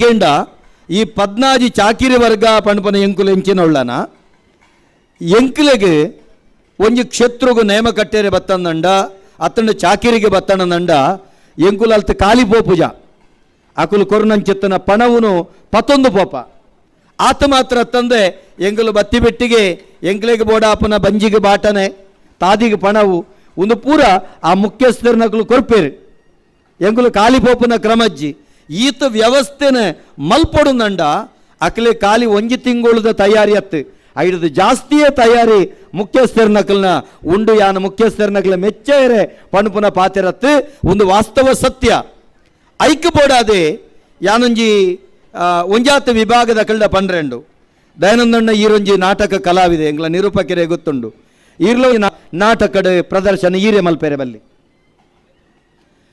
ಕೇಂಡ ಈ ಪದ್ನಾಜಿ ಚಾಕಿರಿ ವರ್ಗ ಪಣಪನ ಎಂಕುಲು ಎಂಚಿನೊಳ್ಳನ ಎಂಕ್ಲೆಗ್ ಒಂಜಿ ಕ್ಷೇತ್ರಗು ನೇಮ ಕಟ್ಟೇರೆ ಬತ್ತಂದಂಡ ಅತ್ತಂಡ ಚಾಕಿರಿಗೆ ಬತ್ತಣದಂಡ ಎಂಕುಲು ಅಲ್ತ ಖಾಲಿ ಪೋಪುಜ. ಅಕುಲು ಕೊರ್ನಂಚಿತ್ತನ ಪಣವುನು ಪತ್ತೊಂದು ಪೋಪ. ಆತ ಮಾತ್ರ ತಂದೆ, ಎಂಕುಲು ಬತ್ತಿ ಬೆಟ್ಟಿಗೆ, ಎಂಕ್ಲೆಗ್ ಬೋಡಾಪನ, ಬಂಜಿಗೆ ಬಾಟನೆ, ತಾದಿಗೆ ಪಣವು ಒಂದು ಪೂರ ಆ ಮುಖ್ಯಸ್ಥರನಕುಲು ಕೊರ್ಪೇರು. ಎಂಗುಲು ಕಾಲಿಪೋಪುನ ಕ್ರಮಜ್ಜಿ. ಈತ ವ್ಯವಸ್ಥೆನ ಮಲ್ಪೊಡುಂದಂಡ ಅಕಲೆ ಖಾಲಿ ಒಂಜಿ ತಿಂಗಳದ ತಯಾರಿ ಅತ್ತು. ಐಡದ ಜಾಸ್ತಿಯೇ ತಯಾರಿ ಮುಖ್ಯಸ್ಥರ್ನಕಲ್ನ ಉಂಡು ಯಾನ ಮುಖ್ಯಸ್ಥರ್ನಕಲ ಮೆಚ್ಚೇರೆ ಪಣಪುನ ಪಾತಿರತ್ತು ಒಂದು ವಾಸ್ತವ ಸತ್ಯ. ಐಕ್ ಬೋಡಾದೆ ಯಾನೊಂಜಿ ಒಂಜಾತ ವಿಭಾಗದ ಕಳ್ಳ ಪನ್ರೆಂಡು. ದಯಾನಂದಣ್ಣ ಈರೊಂಜಿ ನಾಟಕ ಕಲಾವಿದೆ, ಎಂಗ್ಲ ನಿರೂಪಕೆರೆ ಗೊತ್ತುಂಡು. ಈರ್ಲೋ ಈ ನಾ- ನಾಟಕಡ್ ಪ್ರದರ್ಶನ ಈರೆ ಮಲ್ಪೆರೆ ಬಲ್ಲಿ.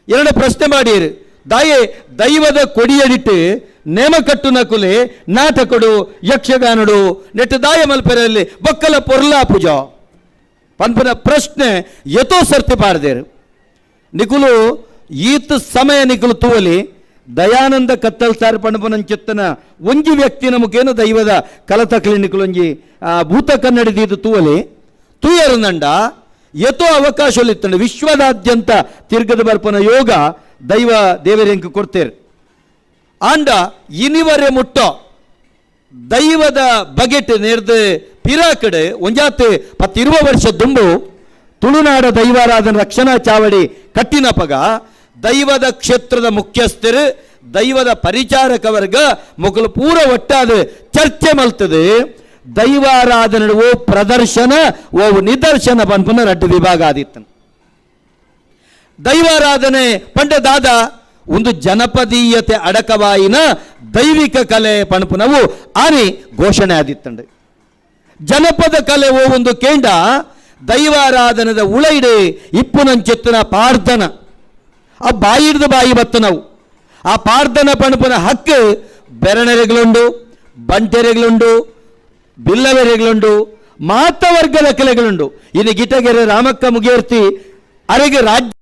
ಎರಡು ಪ್ರಶ್ನೆ ಮಾಡಿರು. ದಾಯೆ ದೈವದ ಕೊಡಿಯಡಿಟ್ಟು ನೇಮಕಟ್ಟು ನಕುಲೆ ನಾಟಕಡು ಯಕ್ಷಗಾನಡು. ನೆಟ್ಟು ದಾಯ ಮಲ್ಪೆರಲ್ಲಿ ಬೊಕ್ಕಲ ಪೊರ್ಲಾ ಪೂಜ. ಪನ್ಪನ ಪ್ರಶ್ನೆ ಯಥೋ ಸರ್ತಿ ಪಾಡ್ದೇರು. ನಿಕುಲು ಈತ ಸಮಯ ನಿಕುಲು ತೂವಲಿ ದಯಾನಂದ ಕತ್ತಲ್ ಸಾರ್ ಪಣಪನ ಚಿತ್ತನ ಒಂಜಿ ವ್ಯಕ್ತಿ ನಮಗೇನು ದೈವದ ಕಲತಕ್ಲಿ ನಿಕುಲು ಒಂಜಿ ಭೂತ ಕನ್ನಡಿದು ತೂವಲಿ. ತೂಯರುನಂಡ ಯಥೋ ಅವಕಾಶಲಿತ್ತಂಡು ವಿಶ್ವದಾದ್ಯಂತ ತಿರ್ಗದ ಬರ್ಪನ ಯೋಗ ದೈವ ದೇವರಿಗೆ ಕೊಡ್ತೇರು ಆಂಡ ಇನಿವರೆ ಮುಟ್ಟ. ದೈವದ ಬಗೆಟ್ ನೆರೆದ ಪಿರಾ ಕಡೆ ಒಂಜಾತ್ ಪತ್ತಿರುವ ವರ್ಷ ದುಂಬು. ತುಳುನಾಡ ದೈವಾರಾಧನ ರಕ್ಷಣಾ ಚಾವಡಿ ಕಟ್ಟಿನ ಪಗ. ದೈವದ ಕ್ಷೇತ್ರದ ಮುಖ್ಯಸ್ಥರು, ದೈವದ ಪರಿಚಾರಕ ವರ್ಗ ಮೊಗಲು ಪೂರ ಒಟ್ಟಾದ ಚರ್ಚೆ ಮಲ್ತದೆ. ದೈವಾರಾಧನೆ ಓ ಪ್ರದರ್ಶನ, ಓ ನಿದರ್ಶನ ಪನ್ಪುನ ರಡ್ಡು ವಿಭಾಗ ಆದಿತ್ತನು ದೈವಾರಾಧನೆ. ಪಂಡದಾದ ಒಂದು ಜನಪದೀಯತೆ ಅಡಕವಾಯಿನ ದೈವಿಕ ಕಲೆ ಪಣಪುನವು ಆನಿ ಘೋಷಣೆ ಆದಿತ್ತಂಡೆ ಜನಪದ ಕಲೆ ಓ ಒಂದು ಕೇಂದ ದೈವಾರಾಧನದ ಉಳೈಡೆ ಇಪ್ಪುನಂಚೆತ್ತಿನ ಪಾರ್ಧನ. ಆ ಬಾಯಿಡ್ದು ಬಾಯಿ ಬತ್ತನವು ಆ ಪಾರ್ಧನ ಪಣಪನ ಹಕ್ಕು ಬೆರಣೆರೆಗಳುಂಡು ಬಂಟೆರೆಗಳುಂಡು ಬಿಲ್ಲವೆರೆಗಳುಂಡು ಮಾತವರ್ಗದ ಕಲೆಗಳುಂಡು. ಇನ್ನು ಗಿಟಗೆರೆ ರಾಮಕ್ಕ ಮುಗಿಯರ್ತಿ ಅರೆಗೆ ರಾಜ್ಯ